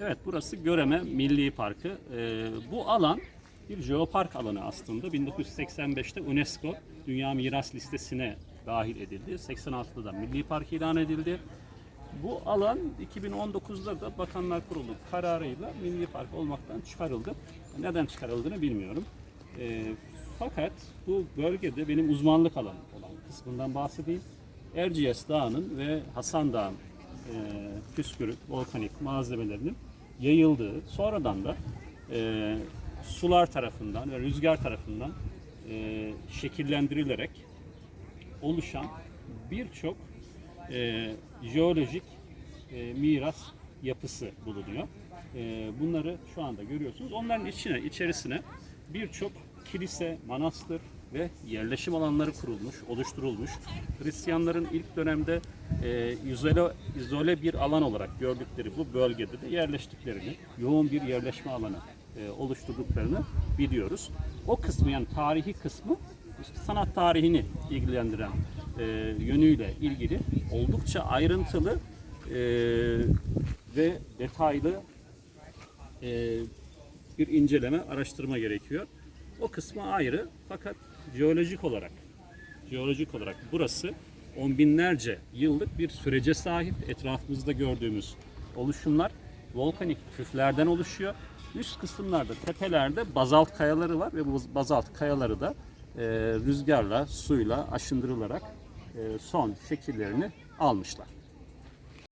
Evet burası Göreme Milli Parkı. Ee, bu alan bir jeopark alanı aslında. 1985'te UNESCO Dünya Miras Listesi'ne dahil edildi. 86'da da Milli Park ilan edildi. Bu alan 2019'da da Bakanlar Kurulu kararıyla Milli Park olmaktan çıkarıldı. Neden çıkarıldığını bilmiyorum. Ee, fakat bu bölgede benim uzmanlık alanım olan kısmından bahsedeyim. Erciyes Dağı'nın ve Hasan Dağı'nın e, püskürük, volkanik malzemelerinin yayıldığı, sonradan da e, sular tarafından ve rüzgar tarafından e, şekillendirilerek oluşan birçok e, jeolojik e, miras yapısı bulunuyor. E, bunları şu anda görüyorsunuz. Onların içine, içerisine birçok kilise, manastır ve yerleşim alanları kurulmuş, oluşturulmuş. Hristiyanların ilk dönemde e, izole, izole bir alan olarak gördükleri bu bölgede de yerleştiklerini, yoğun bir yerleşme alanı e, oluşturduklarını biliyoruz. O kısmı yani tarihi kısmı sanat tarihini ilgilendiren e, yönüyle ilgili oldukça ayrıntılı e, ve detaylı e, bir inceleme, araştırma gerekiyor. O kısmı ayrı fakat jeolojik olarak jeolojik olarak burası on binlerce yıllık bir sürece sahip. Etrafımızda gördüğümüz oluşumlar volkanik küflerden oluşuyor. Üst kısımlarda, tepelerde bazalt kayaları var ve bu bazalt kayaları da e, rüzgarla, suyla aşındırılarak e, son şekillerini almışlar.